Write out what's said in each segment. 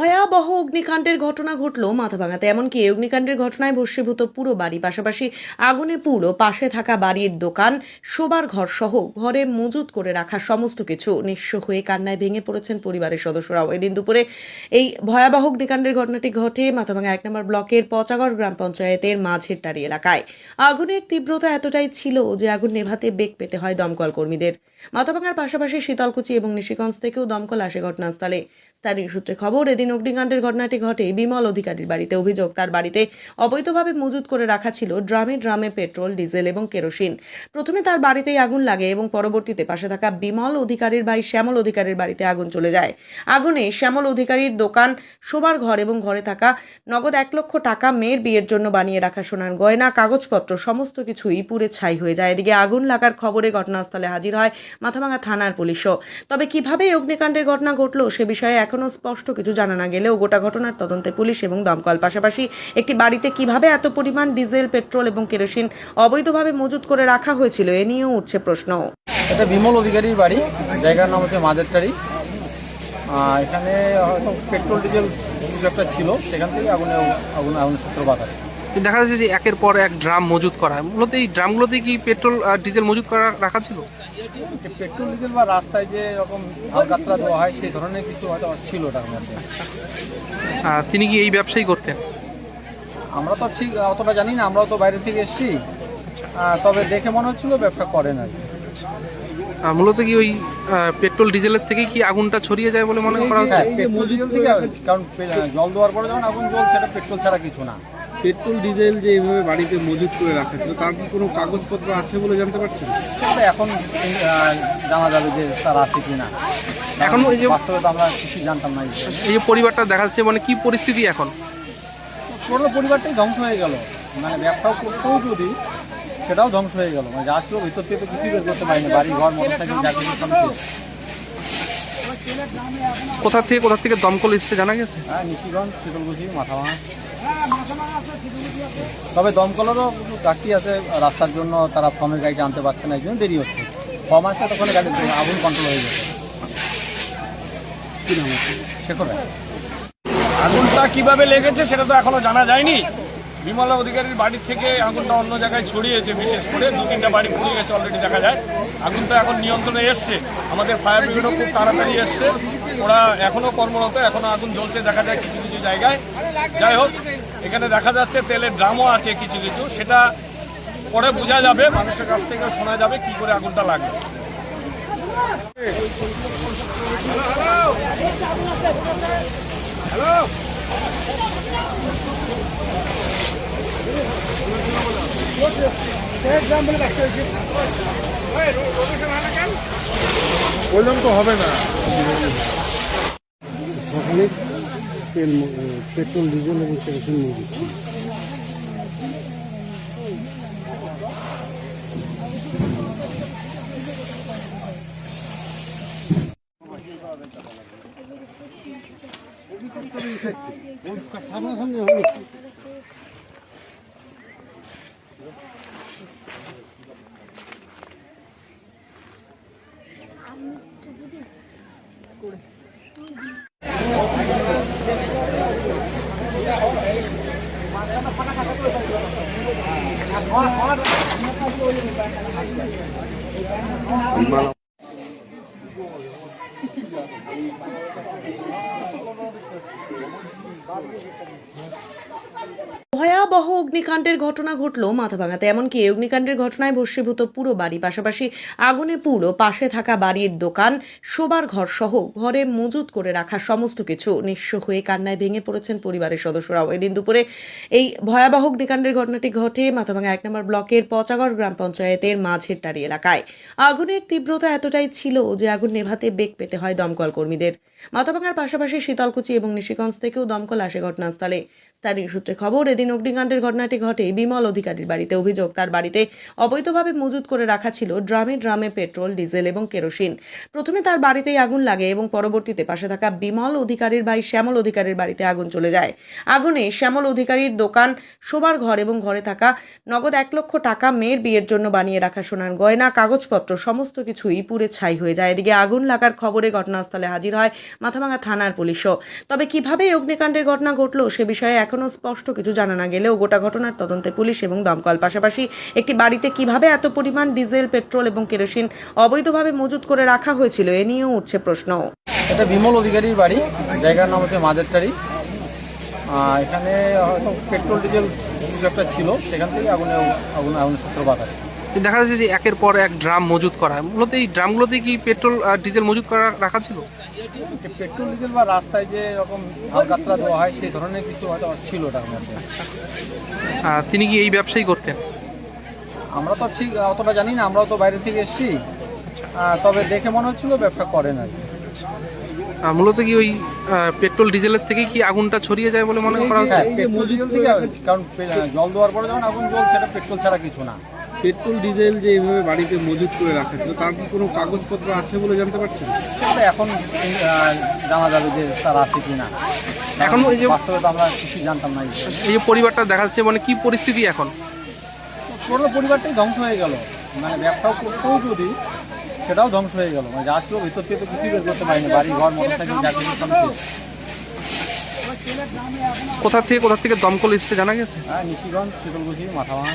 ভয়াবহ অগ্নিকাণ্ডের ঘটনা ঘটল মাথাভাঙাতে। এমনকি এই অগ্নিকাণ্ডের ঘটনায় ভস্মীভূত পুরো বাড়ি, পাশাপাশি আগুনে পুরো পাশে থাকা বাড়ির দোকান, শোবার ঘর সহ ঘরে মজুত করে রাখা সমস্ত কিছু নিঃস্ব হয়ে কান্নায় ভেঙে পড়েছেন পরিবারের সদস্যরাও। এদিন দুপুরে এই ভয়াবহ অগ্নিকাণ্ডের ঘটনাটি ঘটে মাথাভাঙা এক নম্বর ব্লকের পচাগড় গ্রাম পঞ্চায়েতের মাঝের টারি এলাকায়। আগুনের তীব্রতা এতটাই ছিল যে আগুন নেভাতে বেগ পেতে হয় দমকল কর্মীদের। মাথাভাঙার পাশাপাশি শীতলকুচি এবং নিশিগঞ্জ থেকেও দমকল আসে ঘটনাস্থলে। স্থানীয় সূত্রে খবর, এদিন অগ্নিকাণ্ডের ঘটনাটি ঘটে বিমল অধিকারীর বাড়িতে অভিযোগ। তার বাড়িতে অবৈধভাবে মজুত করে রাখা ছিল ড্রামে ড্রামে পেট্রোল, ডিজেল এবং কেরোসিন। প্রথমে তার বাড়িতেই আগুন লাগে এবং পরবর্তীতে পাশে থাকা বিমল অধিকারীর ভাই শ্যামল অধিকারীর বাড়িতে আগুন চলে যায়। আগুনে শ্যামল অধিকারীর দোকান, শোবার ঘর এবং ঘরে থাকা নগদ এক লক্ষ টাকা মেয়ের বিয়ের জন্য বানিয়ে রাখা সোনার গয়না, কাগজপত্র, সমস্ত কিছুই পুড়ে ছাই হয়ে যায়। এদিকে আগুন লাগার খবরে ঘটনাস্থলে হাজির হয় মাথাভাঙা থানার পুলিশও। তবে কীভাবে অগ্নিকাণ্ডের ঘটনা ঘটলো সে বিষয়ে এখনও স্পষ্ট কিছু জানা না গেলেও গোটা ঘটনার তদন্তে পুলিশ এবং দমকল পাশাপাশি একটি বাড়িতে কীভাবে এত পরিমাণ ডিজেল পেট্রোল এবং কেরোসিন অবৈধভাবে মজুত করে রাখা হয়েছিল এ নিয়েও উঠছে প্রশ্ন। এটা বিমল অধিকারীর বাড়ি জায়গার নাম হচ্ছে মাঝেরটারি। আহ, এখানে পেট্রোল ডিজেল একটা ছিল সেখান থেকে আগুনে আগুন আগুন সূত্রপাত হয়। দেখা যাচ্ছে যে একের পর এক ড্রাম মজুত করা। মূলত এই ড্রামগুলোতে কি পেট্রোল আর ডিজেল মজুত করা রাখা ছিল? পেট্রোল ডিজেল বা রাস্তায় যে রকম হালকাতরা দেওয়া হয় সেই ধরনের কিছু হয়তো ছিল ওটার মধ্যে। তিনি কি এই ব্যবসায়ী করতেন? আমরা তো ঠিক অতটা জানি না আমরাও তো বাইরে থেকে এসেছি। তবে দেখে মনে হচ্ছিল ব্যবসা করেন আর কি। মূলত কি ওই পেট্রোল ডিজেলের থেকে কি আগুনটা ছড়িয়ে যায় বলে মনে করা হচ্ছে? কারণ জল দেওয়ার পরে যখন আগুন জল সেটা পেট্রোল ছাড়া কিছু না। পেট্রোল ডিজেল যে এইভাবে বাড়িতে মজুত করে রাখা ছিল তার কি কোনো কাগজপত্র আছে বলে জানতে পারছেন? সেটা এখন জানা যাবে যে তার আছে কি না এখন ওই যে- বাস্তবে তো আমরা কিছু জানতাম না এই যে পরিবারটা দেখা যাচ্ছে মানে কি পরিস্থিতি এখন? পুরো পরিবারটাই ধ্বংস হয়ে গেল। মানে ব্যবসাও করতেও যদি সেটাও ধ্বংস হয়ে গেল। মানে যা ছিল ভিতর থেকে তো কিছুই বের করতে পারিনি। বাড়ি ঘর মোটর সাইকেল যা কিছু কোথা থেকে কোথা থেকে দমকল এসছে জানা গেছে? হ্যাঁ নিশিগঞ্জ শীতলকুচি মাথা ভাঙা তবে দমকলেরও কিছু ঘাটতি আছে রাস্তার জন্য তারা ফর্মের গাড়িটা আনতে পারছে না এই জন্য দেরি হচ্ছে। ফর্ম আসলে তখন গাড়ি আগুন কন্ট্রোল হয়ে যাবে। শেখর আগুনটা কীভাবে লেগেছে সেটা তো এখনও জানা যায়নি। বিমলা অধিকারীর বাড়ির থেকে আগুনটা অন্য জায়গায় ছড়িয়েছে বিশেষ করে দু তিনটা বাড়ি পুড়ে গেছে অলরেডি দেখা যায়। আগুনটা এখন নিয়ন্ত্রণে এসছে। আমাদের ফায়ার ব্রিগেডও খুব তাড়াতাড়ি এসছে। ওরা এখনও কর্মরত এখনও আগুন জ্বলছে দেখা যায় কিছু কিছু জায়গায়। যাই হোক এখানে দেখা যাচ্ছে তেলের ড্রামও আছে কিছু কিছু। সেটা পরে বোঝা যাবে, মানুষের কাছ থেকে শোনা যাবে কি করে আগুনটা লাগবে বললাম তো হবে না। তেল ম- পেট্রোল ডিজেল এবং কেরোসিন মজুত ছিল। সামনাসামনি হবে ভয়াবহ অগ্নিকাণ্ডের ঘটনা ঘটল মাথাভাঙাতে। এমনকি এই অগ্নিকাণ্ডের ঘটনায় ভস্মীভূত পুরো বাড়ি, পাশাপাশি আগুনে পুরো পাশে থাকা বাড়ির দোকান, শোবার ঘর সহ ঘরে মজুত করে রাখা সমস্ত কিছু নিঃস্ব হয়ে কান্নায় ভেঙে পড়েছেন পরিবারের সদস্যরাও। এদিন দুপুরে এই ভয়াবহ অগ্নিকাণ্ডের ঘটনাটি ঘটে মাথাভাঙা এক নম্বর ব্লকের পচাগড় গ্রাম পঞ্চায়েতের মাঝের টারি এলাকায়। আগুনের তীব্রতা এতটাই ছিল যে আগুন নেভাতে বেগ পেতে হয় দমকল কর্মীদের। মাথাভাঙার পাশাপাশি শীতলকুচি এবং নিশিগঞ্জ থেকেও দমকল আসে ঘটনাস্থলে। স্থানীয় সূত্রে খবর, এদিন অগ্নিকাণ্ডের ঘটনাটি ঘটে বিমল অধিকারীর বাড়িতে। অভিযোগ, তার বাড়িতে অবৈধভাবে মজুত করে রাখা ছিল ড্রামে ড্রামে পেট্রোল, ডিজেল এবং কেরোসিন। প্রথমে তার বাড়িতেই আগুন লাগে এবং পরবর্তীতে পাশে থাকা বিমল অধিকারীর ভাই শ্যামল অধিকারীর বাড়িতে আগুন চলে যায়। আগুনে শ্যামল অধিকারীর দোকান, শোবার ঘর এবং ঘরে থাকা নগদ এক লক্ষ টাকা মেয়ের বিয়ের জন্য বানিয়ে রাখা সোনার গয়না, কাগজপত্র, সমস্ত কিছুই পুড়ে ছাই হয়ে যায়। এদিকে আগুন লাগার খবরে ঘটনাস্থলে হাজির হয় মাথাভাঙা থানার পুলিশও। তবে কীভাবে অগ্নিকাণ্ডের ঘটনা ঘটলো সে বিষয়ে এখনও স্পষ্ট কিছু জানা না গেলেও গোটা ঘটনার তদন্তে পুলিশ এবং দমকল, পাশাপাশি একটি বাড়িতে কীভাবে এত পরিমাণ ডিজেল, পেট্রোল এবং কেরোসিন অবৈধভাবে মজুত করে রাখা হয়েছিল, এ নিয়েও উঠছে প্রশ্ন। এটা বিমল অধিকারীর বাড়ি, জায়গার নাম হচ্ছে মাঝেরটারি। এখানে পেট্রোল, ডিজেল কিছু একটা ছিল, সেখান থেকে আগুনে আগুন আগুন সূত্রপাত আছে দেখা যাচ্ছে যে একের পর এক ড্রাম মজুত করা। মূলত এই ড্রামগুলোতে কি পেট্রোল আর ডিজেল মজুত করা রাখা ছিল? পেট্রোল ডিজেল বা রাস্তায় যে এরকম হালকাতরা দেওয়া হয় সেই ধরনের কিছু হয়তো ছিল ওটার মধ্যে। তিনি কি এই ব্যবসায়ী করতেন? আমরা তো ঠিক অতটা জানি না আমরাও তো বাইরে থেকে এসেছি। তবে দেখে মনে হচ্ছিল ব্যবসা করেন আর কি। মূলত কি ওই পেট্রোল ডিজেলের থেকে কি আগুনটা ছড়িয়ে যায় বলে মনে করা হচ্ছে? কারণ জল দেওয়ার পরে যখন আগুন জল সেটা পেট্রোল ছাড়া কিছু না। পেট্রোল ডিজেল যে এইভাবে বাড়িতে মজুত করে রাখা ছিল তার কি কোনো কাগজপত্র আছে বলে জানতে পারছেন? সেটা এখন জানা যাবে যে তার আছে কি না। এখন ওই যে- বাস্তবে তো আমরা কিছু জানতাম না এই যে পরিবারটা দেখা যাচ্ছে মানে কি পরিস্থিতি এখন? পুরো পরিবারটাই ধ্বংস হয়ে গেল। মানে ব্যবসাও করতেও যদি সেটাও ধ্বংস হয়ে গেল। মানে যা ছিল ভিতর থেকে তো কিছুই বের করতে পারিনি। বাড়ি ঘর মোটর সাইকেল যা কিছু সব কোথা থেকে কোথা থেকে দমকল এসছে জানা গেছে? হ্যাঁ নিশিগঞ্জ শীতলকুচি মাথাভাঙা।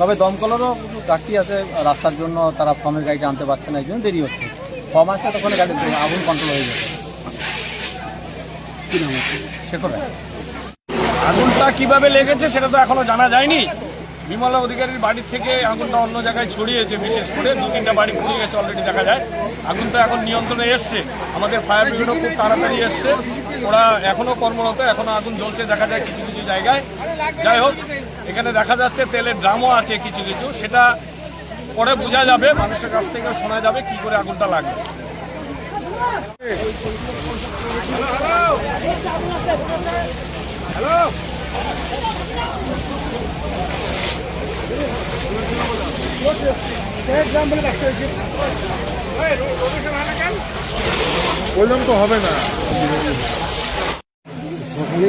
তবে দমকলেরও ঘাটতি আছে রাস্তার জন্য, তারা ফর্মের গাড়িটা আনতে পারছে না, এই জন্য দেরি হচ্ছে। ফর্ম আসলে তখন গাড়ি আগুন কন্ট্রোল হয়ে যাবে আগুনটা কীভাবে লেগেছে সেটা তো এখনও জানা যায়নি। বিমলা অধিকারীর বাড়ির থেকে আগুনটা অন্য জায়গায় ছড়িয়েছে, বিশেষ করে দু তিনটা বাড়ি পুড়ে গেছে অলরেডি দেখা যায়। আগুন তো এখন নিয়ন্ত্রণে এসছে। আমাদের ফায়ার ব্রিগেডও খুব তাড়াতাড়ি এসছে। ওরা এখনও কর্মরত, এখনও আগুন জ্বলছে, দেখা যায় কিছু কিছু জায়গায়। যাই হোক এখানে দেখা যাচ্ছে তেলের ড্রামও আছে কিছু কিছু। সেটা পরে বোঝা যাবে, মানুষের কাছ থেকে শোনা যাবে কি করে আগুনটা লাগে সকালে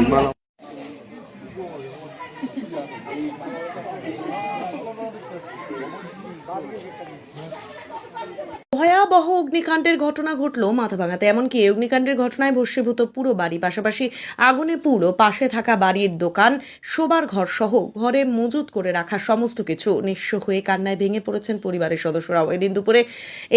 ভয়াবহ অগ্নিকাণ্ডের ঘটনা ঘটল মাথাভাঙাতে। এমনকি অগ্নিকাণ্ডের ঘটনায় ভস্মীভূত পুরো বাড়ি, পাশাপাশি আগুনে পুরো পাশে থাকা বাড়ির দোকান, শোবার ঘর সহ ঘরে মজুত করে রাখা সমস্ত কিছু নিঃস্ব হয়ে কান্নায় ভেঙে পড়েছেন পরিবারের সদস্যরাও। এদিন দুপুরে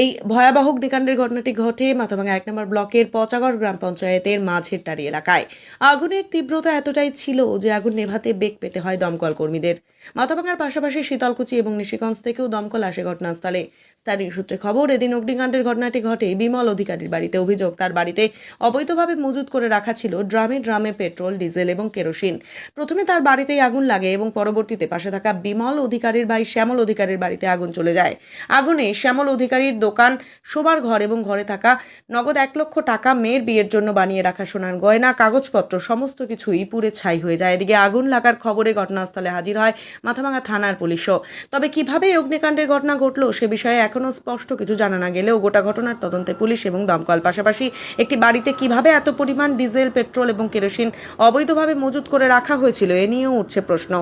এই ভয়াবহ অগ্নিকাণ্ডের ঘটনাটি ঘটে মাথাভাঙা এক নম্বর ব্লকের পচাগড় গ্রাম পঞ্চায়েতের মাঝের টারি এলাকায়। আগুনের তীব্রতা এতটাই ছিল যে আগুন নেভাতে বেগ পেতে হয় দমকল কর্মীদের। মাথাভাঙার পাশাপাশি শীতলকুচি এবং নিশিগঞ্জ থেকেও দমকল আসে ঘটনাস্থলে। স্থানীয় সূত্রে খবর, এদিন অগ্নিকাণ্ডের ঘটনাটি ঘটে বিমল অধিকারীর বাড়িতে। অভিযোগ, তার বাড়িতে অবৈধভাবে মজুত করে রাখা ছিল ড্রামে ড্রামে পেট্রোল, ডিজেল এবং কেরোসিন। প্রথমে তার বাড়িতেই আগুন লাগে এবং পরবর্তীতে পাশে থাকা বিমল অধিকারীর ভাই শ্যামল অধিকারীর বাড়িতে আগুন চলে যায়। আগুনে শ্যামল অধিকারীর দোকান, শোবার ঘর এবং ঘরে থাকা নগদ এক লক্ষ টাকা মেয়ের বিয়ের জন্য বানিয়ে রাখা সোনার গয়না, কাগজপত্র, সমস্ত কিছুই পুড়ে ছাই হয়ে যায়। এদিকে আগুন লাগার খবরে ঘটনাস্থলে হাজির হয় মাথাভাঙা থানার পুলিশও। তবে কীভাবে অগ্নিকাণ্ডের ঘটনা ঘটলো সে বিষয়ে এখনও স্পষ্ট কিছু জানা না গেলেও গোটা ঘটনার তদন্তে পুলিশ এবং দমকল। পাশাপাশি একটি বাড়িতে কীভাবে এত পরিমাণ ডিজেল, পেট্রোল এবং কেরোসিন অবৈধভাবে মজুত করে রাখা হয়েছিল, এ নিয়েও উঠছে প্রশ্ন।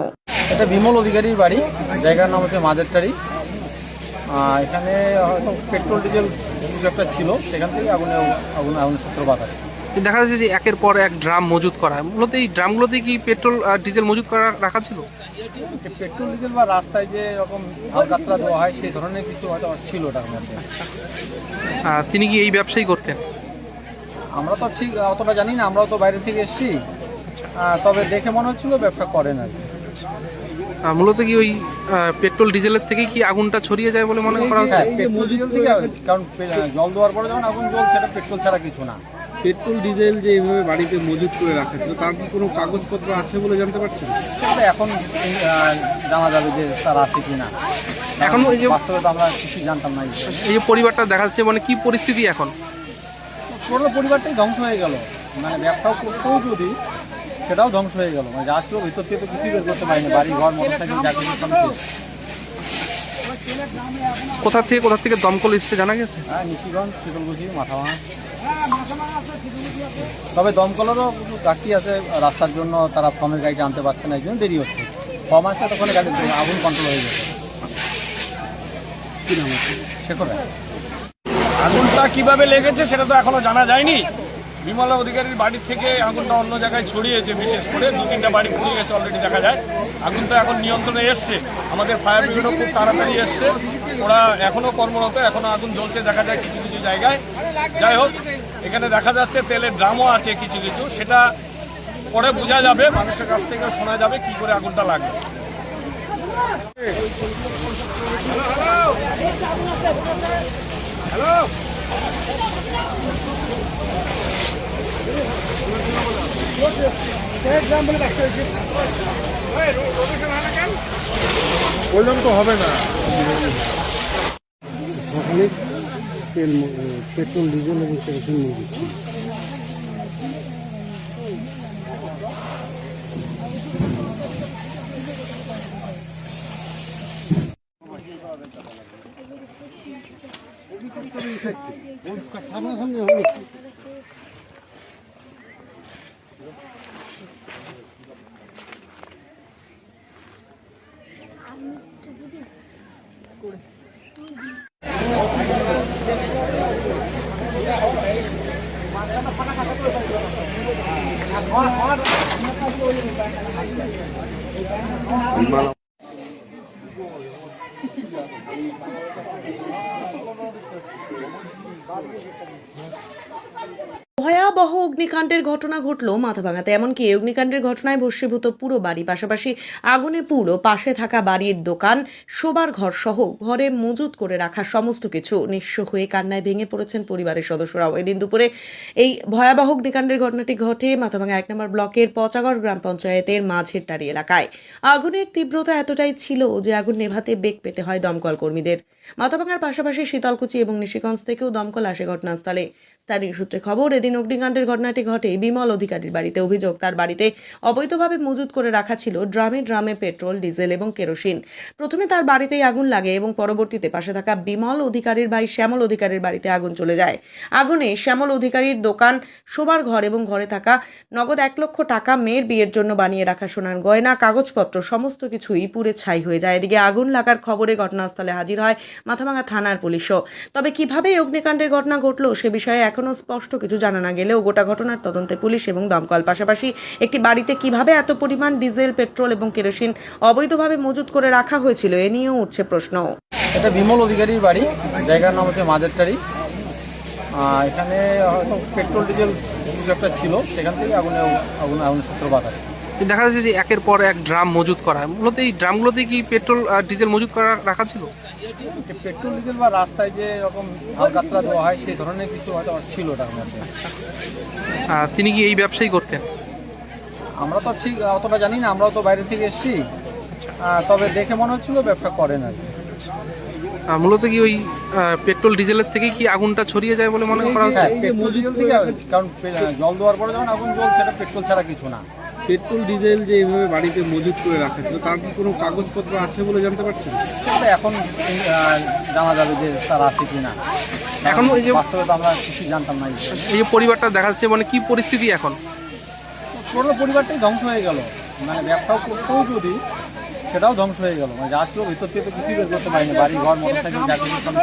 এটা বিমল অধিকারীর বাড়ি, জায়গার নাম হচ্ছে মাঝেরটারি। এখানে পেট্রোল, ডিজেল কিছু একটা ছিল, সেখান থেকে আগুনে আগুন আগুন সূত্রপাত আছে দেখা যাচ্ছে যে একের পর এক ড্রাম মজুত করা। মূলত এই ড্রামগুলোতে কি পেট্রোল আর ডিজেল মজুত করা রাখা ছিল? পেট্রোল ডিজেল বা রাস্তায় যে এরকম হালকাতরা দেওয়া হয় সেই ধরনের কিছু হয়তো ছিল ওটার মধ্যে। আহ, তিনি কি এই ব্যবসায়ী করতেন? আমরা তো ঠিক অতটা জানি না আমরাও তো বাইরে থেকে এসেছি। তবে দেখে মনে হচ্ছিল ব্যবসা করেন আর মূলত কি ওই পেট্রোল ডিজেলের থেকে কি আগুনটা ছড়িয়ে যায় বলে মনে করা হচ্ছে? কারণ জল দেওয়ার পরে যখন আগুন জ্বলছে সেটা পেট্রোল ছাড়া কিছু না। পেট্রোল ডিজেল যে এইভাবে বাড়িতে মজুত করে রাখা ছিল তার কি কোনো কাগজপত্র আছে বলে জানতে পারছেন? সেটা এখন জানা যাবে যে তার আছে কি না। এখন ওই যে- বাস্তবে তো আমরা কিছু জানতাম না এই যে পরিবারটা দেখা যাচ্ছে মানে কি পরিস্থিতি এখন? পুরো পরিবারটাই ধ্বংস হয়ে গেল। মানে ব্যবসাও করতেও যদি সেটাও ধ্বংস হয়ে গেল। মানে যা ছিল ভিতর থেকে তো কিছুই বের করতে পারিনি। বাড়ি ঘর মোটর সাইকেল যা কিছু। কোথা থেকে কোথা থেকে দমকল এসছে জানা গেছে? হ্যাঁ নিশিগঞ্জ শীতলকুচি মাথাভাঙা। তবে দমকলেরও ঘাটতি আছে রাস্তার জন্য তারা ফর্মের গাড়িটা আনতে পারছে না এই জন্য দেরি হচ্ছে। ফর্ম আসলে তখন গাড়ি আগুন কন্ট্রোল হয়ে যাবে সে করে শেখর আগুনটা কীভাবে লেগেছে সেটা তো এখনও জানা যায়নি। বিমলা অধিকারীর বাড়ির থেকে আগুনটা অন্য জায়গায় ছড়িয়েছে, বিশেষ করে দু তিনটা বাড়ি পুড়ে গেছে অলরেডি দেখা যায়। আগুন তো এখন নিয়ন্ত্রণে এসছে। আমাদের ফায়ার ব্রিগেডও খুব তাড়াতাড়ি এসছে। ওরা এখনও কর্মরত এখনও আগুন জ্বলছে, দেখা যায় কিছু কিছু জায়গায়। যাই হোক, এখানে দেখা যাচ্ছে তেলের ড্রামও আছে কিছু কিছু। সেটা পরে বোঝা যাবে, মানুষের কাছ থেকে শোনা যাবে কি করে আগুনটা লাগবে সকালে তেল ম- পেট্রোল ডিজেল এবং কেরোসিন ছিল সামনাসামনি হবে। ভয়াবহ অগ্নিকাণ্ডের ঘটনা ঘটল মাথাভাঙাতে। এমনকি অগ্নিকাণ্ডের ঘটনায় ভস্মীভূত পুরো বাড়ি, পাশাপাশি আগুনে পুরো পাশে থাকা বাড়ির দোকান, শোবার ঘর সহ ঘরে মজুত করে রাখা সমস্ত কিছু নিঃস্ব হয়ে কান্নায় ভেঙে পড়েছেন পরিবারের সদস্যরাও। এদিন দুপুরে এই ভয়াবহ অগ্নিকাণ্ডের ঘটনাটি ঘটে মাথাভাঙা এক নম্বর ব্লকের পচাগড় গ্রাম পঞ্চায়েতের মাঝের টারি এলাকায়। আগুনের তীব্রতা এতটাই ছিল যে আগুন নেভাতে বেগ পেতে হয় দমকল কর্মীদের। মাথাভাঙার পাশাপাশি শীতলকুচি এবং নিশিগঞ্জ থেকেও দমকল আসে ঘটনাস্থলে। স্থানীয় সূত্রে খবর, এদিন অগ্নিকাণ্ডের ঘটনাটি ঘটে বিমল অধিকারীর বাড়িতে অভিযোগ। তার বাড়িতে অবৈধভাবে মজুত করে রাখা ছিল ড্রামে ড্রামে পেট্রোল, ডিজেল এবং কেরোসিন। প্রথমে তার বাড়িতেই আগুন লাগে এবং পরবর্তীতে পাশে থাকা বিমল অধিকারীর ভাই শ্যামল অধিকারীর বাড়িতে আগুন চলে যায়। আগুনে শ্যামল অধিকারীর দোকান, শোবার ঘর এবং ঘরে থাকা নগদ এক লক্ষ টাকা মেয়ের বিয়ের জন্য বানিয়ে রাখা সোনার গয়না, কাগজপত্র, সমস্ত কিছুই পুড়ে ছাই হয়ে যায়। এদিকে আগুন লাগার খবরে ঘটনাস্থলে হাজির হয় মাথাভাঙা থানার পুলিশও। তবে কীভাবে অগ্নিকাণ্ডের ঘটনা ঘটলো সে বিষয়ে এখনও স্পষ্ট কিছু জানা না গেলেও গোটা ঘটনার তদন্তে পুলিশ এবং দমকল পাশাপাশি একটি বাড়িতে কীভাবে এত পরিমাণ ডিজেল, পেট্রোল এবং কেরোসিন অবৈধভাবে মজুত করে রাখা হয়েছিল এ নিয়েও উঠছে প্রশ্ন। এটা বিমল অধিকারীর বাড়ি, জায়গার নাম হচ্ছে মাঝেরটারি। এখানে পেট্রোল, ডিজেল একটা ছিল, সেখান থেকে আগুনে আগুন আগুন সূত্রপাত আছে দেখা যাচ্ছে যে একের পর এক ড্রাম মজুত করা। হয় মূলত এই ড্রামগুলোতে কি পেট্রোল আর ডিজেল মজুত করা রাখা ছিল? পেট্রোল ডিজেল বা রাস্তায় যে এরকম হালকাতরা দেওয়া হয় সেই ধরনের কিছু হয়তো ছিল ওটার মধ্যে আহ, তিনি কি এই ব্যবসায়ী করতেন? আমরা তো ঠিক অতটা জানি না আমরাও তো বাইরে থেকে এসেছি। তবে দেখে মনে হচ্ছিল ব্যবসা করেন আর কি। আহ, মূলত কি ওই পেট্রোল ডিজেলের থেকে কি আগুনটা ছড়িয়ে যায় বলে মনে করা হচ্ছে? হ্যাঁ পেট্রোল ডিজেল থেকে কারণ জল দেওয়ার পরে যখন আগুন জ্বলছে সেটা পেট্রোল ছাড়া কিছু না। পেট্রোল ডিজেল যে এইভাবে বাড়িতে মজুত করে রাখা ছিল তার কি কোনো কাগজপত্র আছে বলে জানতে পারছেন? সেটা এখন জানা যাবে যে তার আছে কি না। এখন ওই যে- বাস্তবে তো আমরা কিছু জানতাম না এই এই যে পরিবারটা দেখা যাচ্ছে মানে কি পরিস্থিতি এখন? পুরো পরিবারটাই ধ্বংস হয়ে গেল। মানে ব্যবসাও করতেও যদি সেটাও ধ্বংস হয়ে গেল। মানে যা ছিল ভিতর থেকে তো কিছুই বের করতে পারিনি বাড়ি ঘর মোটর সাইকেল যা কিছু সব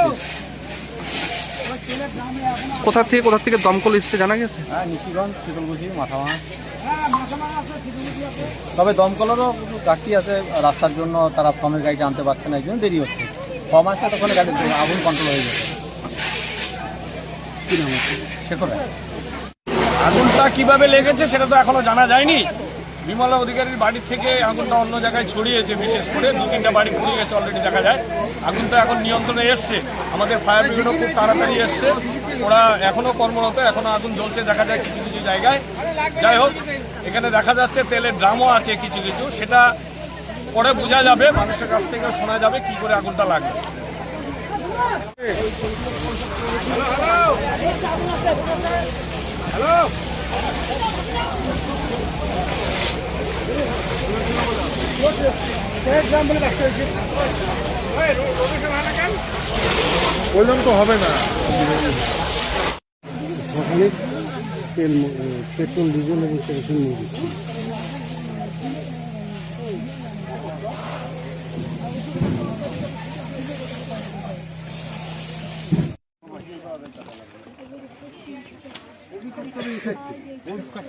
কোথা থেকে কোথা থেকে দমকল এসছে জানা গেছে? হ্যাঁ নিশিগঞ্জ শীতলকুচি মাথাভাঙা। তবে দমকলেরও ঘাটতি আছে রাস্তার জন্য তারা ফর্মের গাড়িটা আনতে পারছে না এই জন্য দেরি হচ্ছে। ফর্ম আসলে তখন গাড়ি আগুন কন্ট্রোল হয়ে যাবে শেখর। আগুনটা কীভাবে লেগেছে সেটা তো এখনও জানা যায়নি। বিমলা অধিকারীর বাড়ির থেকে আগুনটা অন্য জায়গায় ছড়িয়েছে, বিশেষ করে দু তিনটা বাড়ি পুড়ে গেছে অলরেডি দেখা যায়। আগুনটা এখন নিয়ন্ত্রণে এসছে। আমাদের ফায়ার ব্রিগেডও খুব তাড়াতাড়ি এসছে। ওরা এখনও কর্মরত এখনও আগুন জ্বলছে দেখা যায় কিছু কিছু জায়গায়। যাই হোক, এখানে দেখা যাচ্ছে তেলের ড্রামও আছে কিছু কিছু। সেটা পরে বোঝা যাবে, মানুষের কাছ থেকে শোনা যাবে কি করে আগুনটা লাগে বললাম তো হবে না সকালে তেল পেট্রোল ডিজেল এবং কেরোসিন মজুদ ছিল।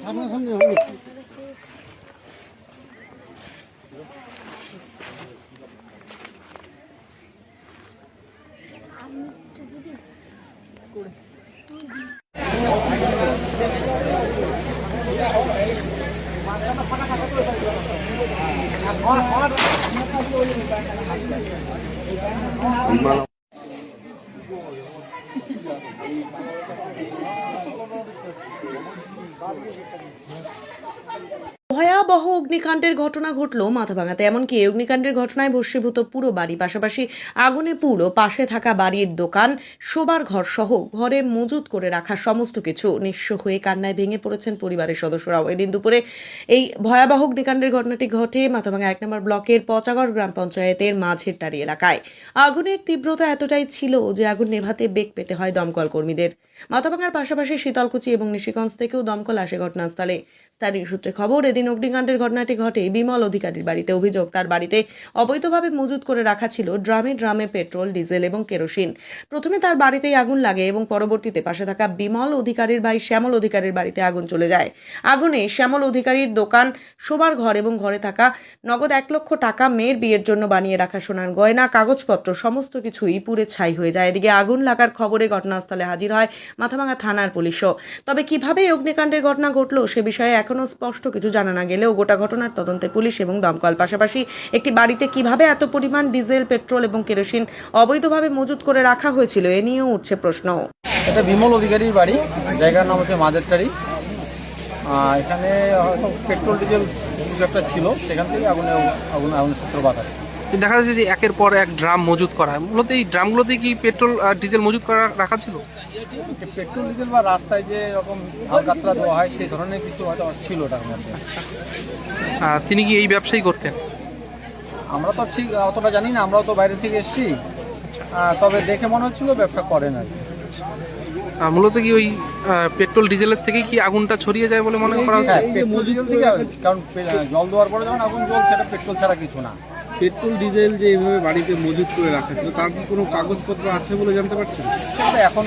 সামনাসামনি হবে ভয়াবহ অগ্নিকাণ্ডের ঘটনা ঘটল মাথাভাঙাতে। এমনকি এই অগ্নিকাণ্ডের ঘটনায় ভস্মীভূত পুরো বাড়ি, পাশাপাশি আগুনে পুরো পাশে থাকা বাড়ির দোকান, শোবার ঘর সহ ঘরে মজুত করে রাখা সমস্ত কিছু নিঃস্ব হয়ে কান্নায় ভেঙে পড়েছেন পরিবারের সদস্যরাও। এদিন দুপুরে এই ভয়াবহ অগ্নিকাণ্ডের ঘটনাটি ঘটে মাথাভাঙা এক নম্বর ব্লকের পচাগড় গ্রাম পঞ্চায়েতের মাঝের টারি এলাকায়। আগুনের তীব্রতা এতটাই ছিল যে আগুন নেভাতে বেগ পেতে হয় দমকল কর্মীদের। মাথাভাঙার পাশাপাশি শীতলকুচি এবং নিশিগঞ্জ থেকেও দমকল আসে ঘটনাস্থলে। স্থানীয় সূত্রে খবর, এদিন অগ্নিকাণ্ডের ঘটনাটি ঘটে বিমল অধিকারীর বাড়িতে। অভিযোগ, তার বাড়িতে অবৈধভাবে মজুত করে রাখা ছিল ড্রামে ড্রামে পেট্রোল, ডিজেল এবং কেরোসিন। প্রথমে তার বাড়িতেই আগুন লাগে এবং পরবর্তীতে পাশে থাকা বিমল অধিকারীর ভাই শ্যামল অধিকারীর বাড়িতে আগুন চলে যায়। আগুনে শ্যামল অধিকারীর দোকান, শোবার ঘর এবং ঘরে থাকা নগদ এক লক্ষ টাকা মেয়ের বিয়ের জন্য বানিয়ে রাখা সোনার গয়না, কাগজপত্র, সমস্ত কিছুই পুড়ে ছাই হয়ে যায়। এদিকে আগুন লাগার খবরে ঘটনাস্থলে হাজির হয় মাথাভাঙা থানার পুলিশও। তবে কীভাবে অগ্নিকাণ্ডের ঘটনা ঘটলো সে বিষয়ে এখনও স্পষ্ট কিছু জানা না গেলেও গোটা ঘটনার তদন্তে পুলিশ এবং দমকল পাশাপাশি একটি বাড়িতে কীভাবে এত পরিমাণ ডিজেল, পেট্রোল এবং কেরোসিন অবৈধভাবে মজুত করে রাখা হয়েছিল এ নিয়েও উঠছে প্রশ্ন। এটা বিমল অধিকারীর বাড়ি, জায়গার নাম হচ্ছে মাঝেরটারি। এখানে পেট্রোল, ডিজেল কিছু একটা ছিল, সেখান থেকে আগুনে আগুন আগুন সূত্রপাত হয়। দেখা যাচ্ছে যে একের পর এক ড্রাম মজুত করা। হয় মূলত এই ড্রামগুলোতে কি পেট্রোল আর ডিজেল মজুত করা রাখা ছিল? পেট্রোল ডিজেল বা রাস্তায় যে এরকম হালকাতরা দেওয়া হয় সেই ধরনের কিছু হয়তো ছিল ওটার মধ্যে। তিনি কি এই ব্যবসায়ী করতেন? আমরা তো ঠিক অতটা জানি না আমরাও তো বাইরে থেকে এসেছি। তবে দেখে মনে হচ্ছিল ব্যবসা করেন আর কি। মূলত কি ওই পেট্রোল ডিজেলের থেকে কি আগুনটা ছড়িয়ে যায় বলে মনে করা হচ্ছে? হ্যাঁ কারণ জল দেওয়ার পরে যখন আগুন জ্বলছে সেটা পেট্রোল ছাড়া কিছু না। পেট্রোল ডিজেল যে এইভাবে বাড়িতে মজুদ করে রাখা ছিল তার কি কোনো কাগজপত্র আছে বলে জানতে পারছেন? সেটা এখন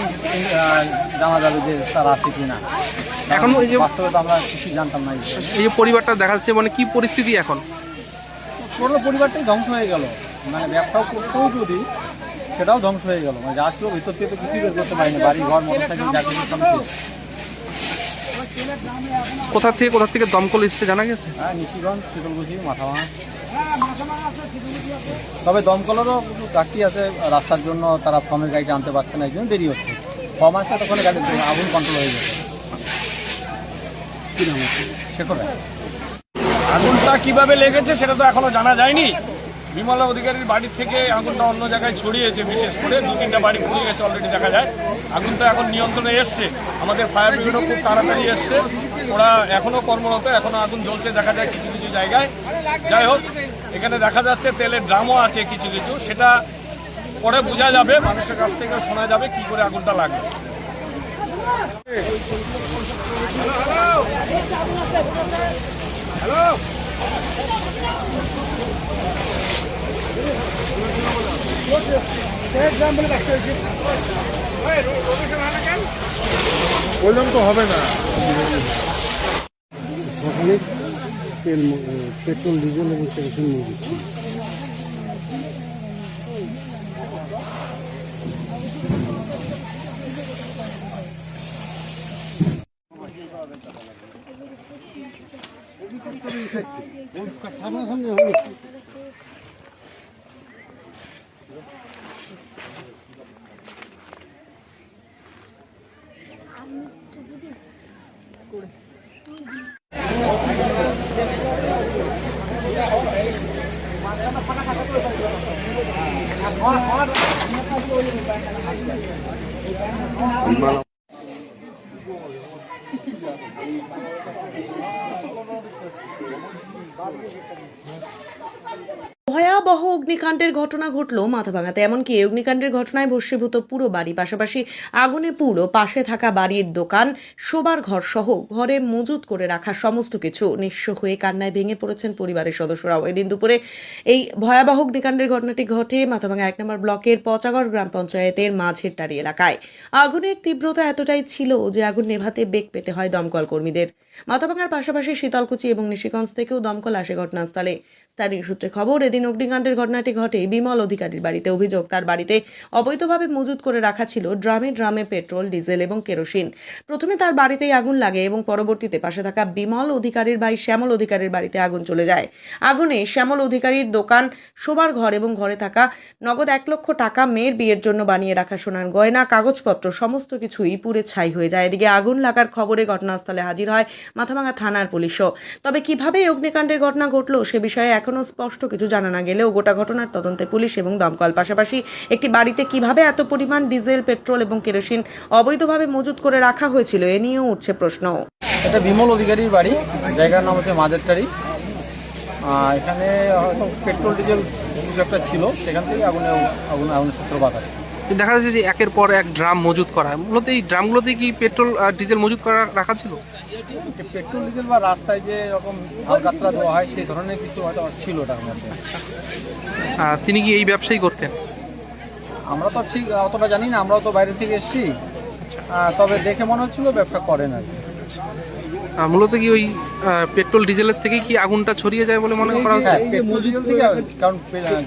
জানা যাবে যে তার আছে কি না। এখন ওই যে- বাস্তবে তো আমরা কিছু জানতাম না এই যে পরিবারটা দেখা যাচ্ছে মানে কি পরিস্থিতি এখন? পুরো পরিবারটাই ধ্বংস হয়ে গেল। মানে ব্যবসাও করতেও যদি সেটাও ধ্বংস হয়ে গেল। মানে যা ছিল ভিতর থেকে তো কিছুই বের করতে পারিনি। বাড়ি ঘর মোটর সাইকেল যা কিছু কোথা থেকে কোথা থেকে দমকল এসছে জানা গেছে? হ্যাঁ নিশিগঞ্জ শীতলকুচি মাথাভাঙা। তবে দমকলেরও ঘাটতি আছে রাস্তার জন্য, তারা ফর্মের গাড়িটা আনতে পারছে না, এই জন্য দেরি হচ্ছে। ফর্ম আসলে তখন গাড়ি আগুন কন্ট্রোল হয়ে যাবে আগুনটা কীভাবে লেগেছে সেটা তো এখনও জানা যায়নি। বিমলা অধিকারীর বাড়ির থেকে আগুনটা অন্য জায়গায় ছড়িয়েছে, বিশেষ করে দু তিনটা বাড়ি পুড়ে গেছে অলরেডি দেখা যায়। আগুনটা এখন নিয়ন্ত্রণে এসছে। আমাদের ফায়ার ব্রিগেডও খুব তাড়াতাড়ি এসছে। ওরা এখনও কর্মরত, এখনও আগুন জ্বলছে, দেখা যায় কিছু কিছু জায়গায়। যাই হোক এখানে দেখা যাচ্ছে তেলের ড্রামও আছে কিছু কিছু। সেটা পরে বোঝা যাবে, মানুষের কাছ থেকে শোনা যাবে কি করে আগুনটা লাগে বললাম তো হবে না। তেল ম- এ, পেট্রোল ডিজেল এবং কেরোসিন মজুদ ছিল। সামনাসামনি হবে あっそうなんですか。ভয়াবহ অগ্নিকাণ্ডের ঘটনা ঘটল মাথাভাঙাতে। এমনকি অগ্নিকাণ্ডের ঘটনায় ভস্মীভূত পুরো বাড়ি, পাশাপাশি আগুনে পুরো পাশে থাকা বাড়ির দোকান, শোবার ঘর সহ ঘরে মজুত করে রাখা সমস্ত কিছু নিঃস্ব হয়ে কান্নায় ভেঙে পড়েছেন পরিবারের সদস্যরাও। এদিন দুপুরে এই ভয়াবহ অগ্নিকাণ্ডের ঘটনাটি ঘটে মাথাভাঙা এক নম্বর ব্লকের পচাগড় গ্রাম পঞ্চায়েতের মাঝের টারি এলাকায়। আগুনের তীব্রতা এতটাই ছিল যে আগুন নেভাতে বেগ পেতে হয় দমকল কর্মীদের। মাথাভাঙার পাশাপাশি শীতলকুচি এবং নিশিগঞ্জ থেকেও দমকল আসে ঘটনাস্থলে। স্থানীয় সূত্রে খবর, এদিন অগ্নিকাণ্ডের ঘটনাটি ঘটে বিমল অধিকারীর বাড়িতে অভিযোগ। তার বাড়িতে অবৈধভাবে মজুত করে রাখা ছিল ড্রামে ড্রামে পেট্রোল, ডিজেল এবং কেরোসিন। প্রথমে তার বাড়িতেই আগুন লাগে এবং পরবর্তীতে পাশে থাকা বিমল অধিকারীর ভাই শ্যামল অধিকারীর বাড়িতে আগুন চলে যায়। আগুনে শ্যামল অধিকারীর দোকান, শোবার ঘর এবং ঘরে থাকা নগদ এক লক্ষ টাকা মেয়ের বিয়ের জন্য বানিয়ে রাখা সোনার গয়না, কাগজপত্র, সমস্ত কিছুই পুড়ে ছাই হয়ে যায়। এদিকে আগুন লাগার খবরে ঘটনাস্থলে হাজির হয় মাথাভাঙা থানার পুলিশও। তবে কীভাবে অগ্নিকাণ্ডের ঘটনা ঘটলো সে বিষয়ে এখনও স্পষ্ট কিছু জানা না গেলেও গোটা ঘটনার তদন্তে পুলিশ এবং দমকল পাশাপাশি একটি বাড়িতে কীভাবে এত পরিমাণ ডিজেল, পেট্রোল এবং কেরোসিন অবৈধভাবে মজুত করে রাখা হয়েছিল এ নিয়েও উঠছে প্রশ্ন। এটা বিমল অধিকারীর বাড়ি, জায়গার নাম হচ্ছে মাঝেরটারি। এখানে পেট্রোল, ডিজেল একটা ছিল, সেখান থেকে আগুনে, আগুন, আগুনের সূত্রপাত আছে দেখা যাচ্ছে যে একের পর এক ড্রাম মজুত করা। মূলত এই ড্রামগুলোতে কি পেট্রোল আর ডিজেল মজুত করা রাখা ছিল? পেট্রোল ডিজেল বা রাস্তায় যে রকম হালকাতরা দেওয়া হয় সেই ধরনের কিছু হয়তো ছিল ওটার মধ্যে। আহ, তিনি কি এই ব্যবসায়ী করতেন? আমরা তো ঠিক অতটা জানি না আমরাও তো বাইরে থেকে এসেছি। তবে দেখে মনে হচ্ছিল ব্যবসা করেন আর কি। মূলত কি ওই পেট্রোল ডিজেলের থেকে কি আগুনটা ছড়িয়ে যায় বলে মনে করা হচ্ছে? হ্যাঁ থেকে কারণ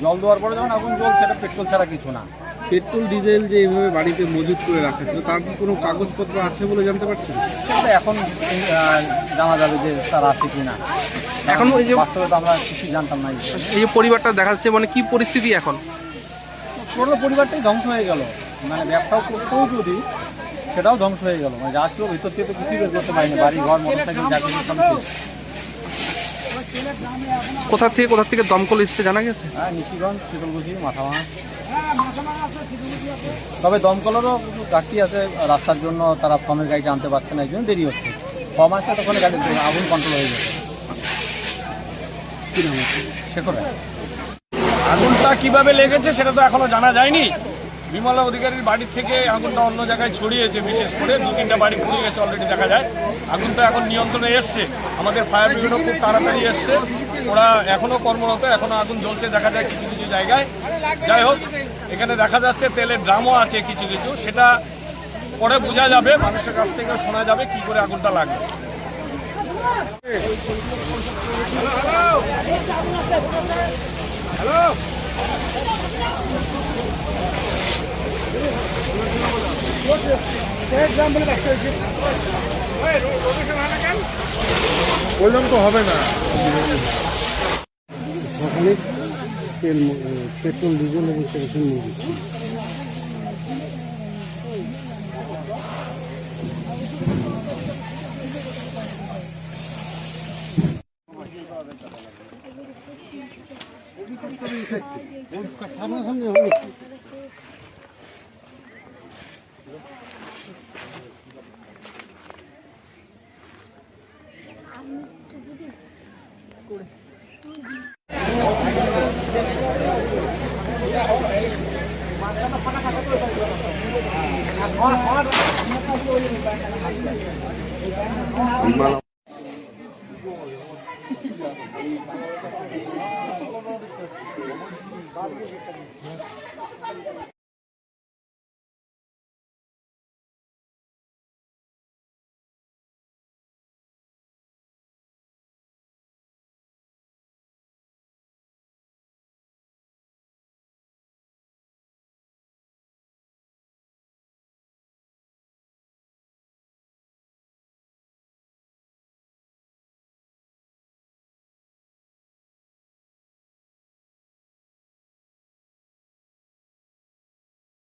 জল দেওয়ার পরে যখন আগুন জ্বলছে সেটা পেট্রোল ছাড়া কিছু না। পেট্রোল ডিজেল যে এইভাবে বাড়িতে মজুদ করে রাখা ছিল তার কি কোনো কাগজপত্র আছে বলে জানতে পারছেন? সেটা এখন জানা যাবে যে তার আছে কি না এখন ওই যে- বাস্তবে তো আমরা কিছু জানতাম না এই যে পরিবারটা দেখা যাচ্ছে মানে কি পরিস্থিতি এখন? পুরো পরিবারটাই ধ্বংস হয়ে গেল। মানে ব্যবসাও করতেও যদি সেটাও ধ্বংস হয়ে গেল। মানে যা ছিল ভিতর থেকে তো কিছুই বের করতে পারিনি। বাড়ি ঘর মোটরসাইকেল যা কিছু কোথা থেকে কোথা থেকে দমকল এসছে জানা গেছে? হ্যাঁ নিশিগঞ্জ শীতলকুচি মাথাভাঙা। তবে দমকলেরও ঘাটতি আছে, রাস্তার জন্য তারা ফর্মের গাড়িটা আনতে পারছে না, এই জন্য দেরি হচ্ছে। ফর্ম আসলে তখন গাড়ি আগুন কন্ট্রোল হয়ে যাবে আগুনটা কীভাবে লেগেছে সেটা তো এখনও জানা যায়নি। বিমলা অধিকারীর বাড়ির থেকে আগুনটা অন্য জায়গায় ছড়িয়েছে, বিশেষ করে দু তিনটা বাড়ি পুড়ে গেছে অলরেডি দেখা যায়। আগুনটা এখন নিয়ন্ত্রণে এসছে। আমাদের ফায়ার ব্রিগেডও খুব তাড়াতাড়ি এসছে। ওরা এখনও কর্মরত, এখনও আগুন জ্বলছে দেখা যায় কিছু কিছু জায়গায়। যাই হোক এখানে দেখা যাচ্ছে তেলের ড্রামও আছে কিছু কিছু। সেটা পরে বোঝা যাবে, মানুষের কাছ থেকে শোনা যাবে কি করে আগুনটা লাগে বললাম তো হবে না। তেল ম- এ, পেট্রোল ডিজেল এবং কেরোসিন মজুদ ছিল। Vamos lá.